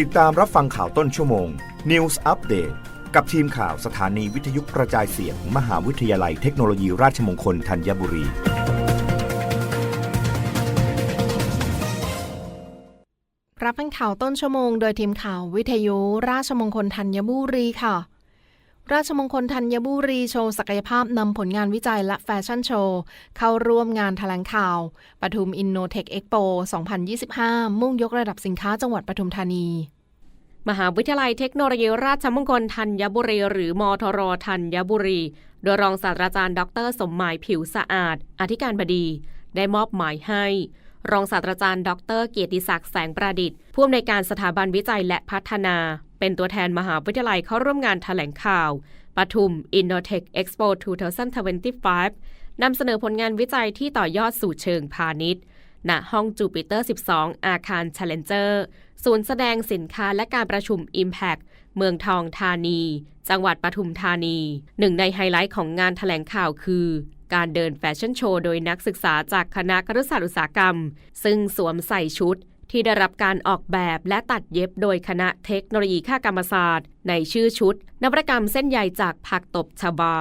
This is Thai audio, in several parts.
ติดตามรับฟังข่าวต้นชั่วโมง News Update กับทีมข่าวสถานีวิทยุกระจายเสียงมหาวิทยาลัยเทคโนโลยีราชมงคลธัญบุรี รับฟังข่าวต้นชั่วโมง โดยทีมข่าววิทยุราชมงคลธัญบุรีค่ะ ราชมงคลธัญบุรีโชว์ศักยภาพนำผลงานวิจัยและแฟชั่นโชว์ เข้าร่วมงานแถลงข่าว ปทุมอินโนเทคเอ็กโป 2025 มุ่งยกระดับสินค้าจังหวัดปทุมธานีมหาวิทยาลัยเทคโนโลยีราชมงคลธัญบุรี หรือมทรธัญบุรี โดยรองศาสตราจารย์ ดร สมหมายผิวสะอาด อธิการบดี ได้มอบหมายให้ รองศาสตราจารย์ ดร เกียรติศักดิ์แสงประดิษฐ์ผู้อำนวยการสถาบันวิจัยและพัฒนา เป็นตัวแทนมหาวิทยาลัยเข้าร่วมงานแถลงข่าวปทุม Innotech Expo 2025นำเสนอผลงานวิจัยที่ต่อยอดสู่เชิงพาณิชย์ณห้องจูปิเตอร์ 12 อาคาร Challenger ศูนย์แสดงสินค้าและการประชุม Impact เมืองทองธานี จังหวัดปทุมธานี หนึ่งในไฮไลท์ของงานแถลงข่าวคือ การเดินแฟชั่นโชว์โดยนักศึกษาจากคณะครุศาสตร์อุตสาหกรรม ซึ่งสวมใส่ชุดที่ได้รับการออกแบบและตัดเย็บโดยคณะเทคโนโลยีข้ากรรมศาสตร์ ในชื่อชุด นวัตกรรมเส้นใยจากผักตบชบา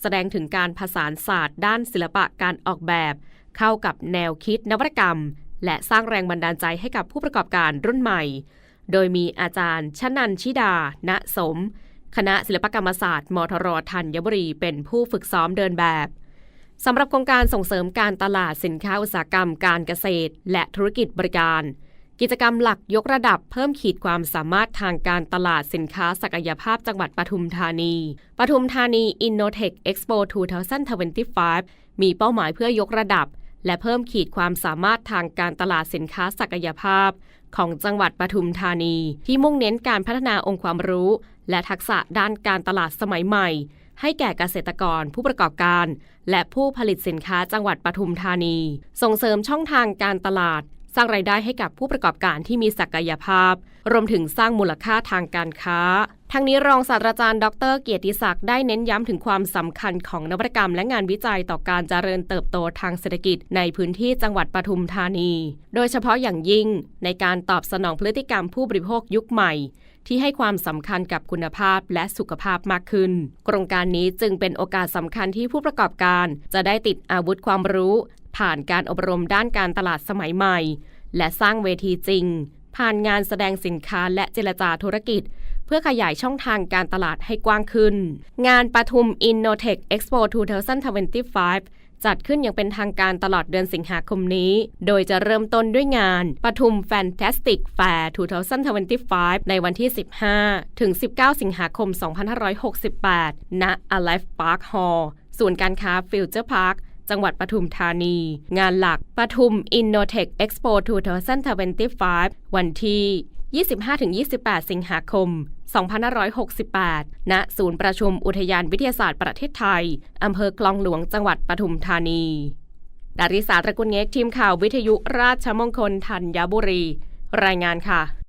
แสดงถึงการผสานศาสตร์ด้านศิลปะการออกแบบ เข้ากับแนวคิดนวัตกรรม และสร้างแรงบันดาลใจให้กับผู้ประกอบการรุ่นใหม่ โดยมีอาจารย์ชนันชิดา ณสม คณะศิลปกรรมศาสตร์มทรธัญบุรีเป็นผู้ฝึกซ้อมเดินแบบ สำหรับโครงการส่งเสริมการตลาดสินค้าอุตสาหกรรมการเกษตร และธุรกิจบริการ กิจกรรมหลักยกระดับเพิ่มขีดความสามารถทางการตลาดสินค้าศักยภาพจังหวัดปทุมธานีปทุมธานี Innotech Expo 2025 มีเป้าหมายเพื่อยกระดับ และเพิ่มขีดความสามารถทางการตลาดสินค้าศักยภาพ ของจังหวัดปทุมธานี ที่มุ่งเน้นการพัฒนาองค์ความรู้ และทักษะด้านการตลาดสมัยใหม่ ให้แก่เกษตรกรผู้ประกอบการ และผู้ผลิตสินค้าจังหวัดปทุมธานี ส่งเสริมช่องทางการตลาด สร้างรายได้ให้กับผู้ประกอบการที่มีศักยภาพ รวมถึงสร้างมูลค่าทางการค้า ทั้งนี้รองศาสตราจารย์ดร เกียรติศักดิ์ได้เน้นย้ำถึงความสำคัญของนวัตกรรม และงานวิจัยต่อการเจริญเติบโตทางเศรษฐกิจในพื้นที่จังหวัดปทุมธานี โดยเฉพาะอย่างยิ่งในการตอบสนองพฤติกรรมผู้บริโภคยุคใหม่ที่ให้ความสำคัญกับคุณภาพและสุขภาพมากขึ้น โครงการนี้จึงเป็นโอกาสสำคัญที่ผู้ประกอบการ จะได้ติดอาวุธความรู้ ผ่านการอบรมด้านการตลาดสมัยใหม่ และสร้างเวทีจริง ผ่านงานแสดงสินค้าและเจรจาธุรกิจ เพื่อขยายช่องทางการตลาดให้กว้างขึ้น งานปทุม Innotech Expo 2025จัดขึ้นอย่างเป็นทางการตลอดเดือนสิงหาคมนี้ โดยจะเริ่มต้นด้วยงานปทุม Fantastic Fair 2025 ในวันที่ 15 ถึง 19 สิงหาคม 2568 ณ Alive Park Hall ศูนย์การค้า Future Park จังหวัดปทุมธานี งานหลักปทุม Innotech Expo 2025 วันที่ 25-28 สิงหาคม 2568 ณ ศูนย์ประชุมอุทยานวิทยาศาสตร์ประเทศไทย อำเภอคลองหลวง จังหวัดปทุมธานี ดาริสาตระกุลเงกทีมข่าววิทยุราชมงคลธัญบุรี รายงานค่ะ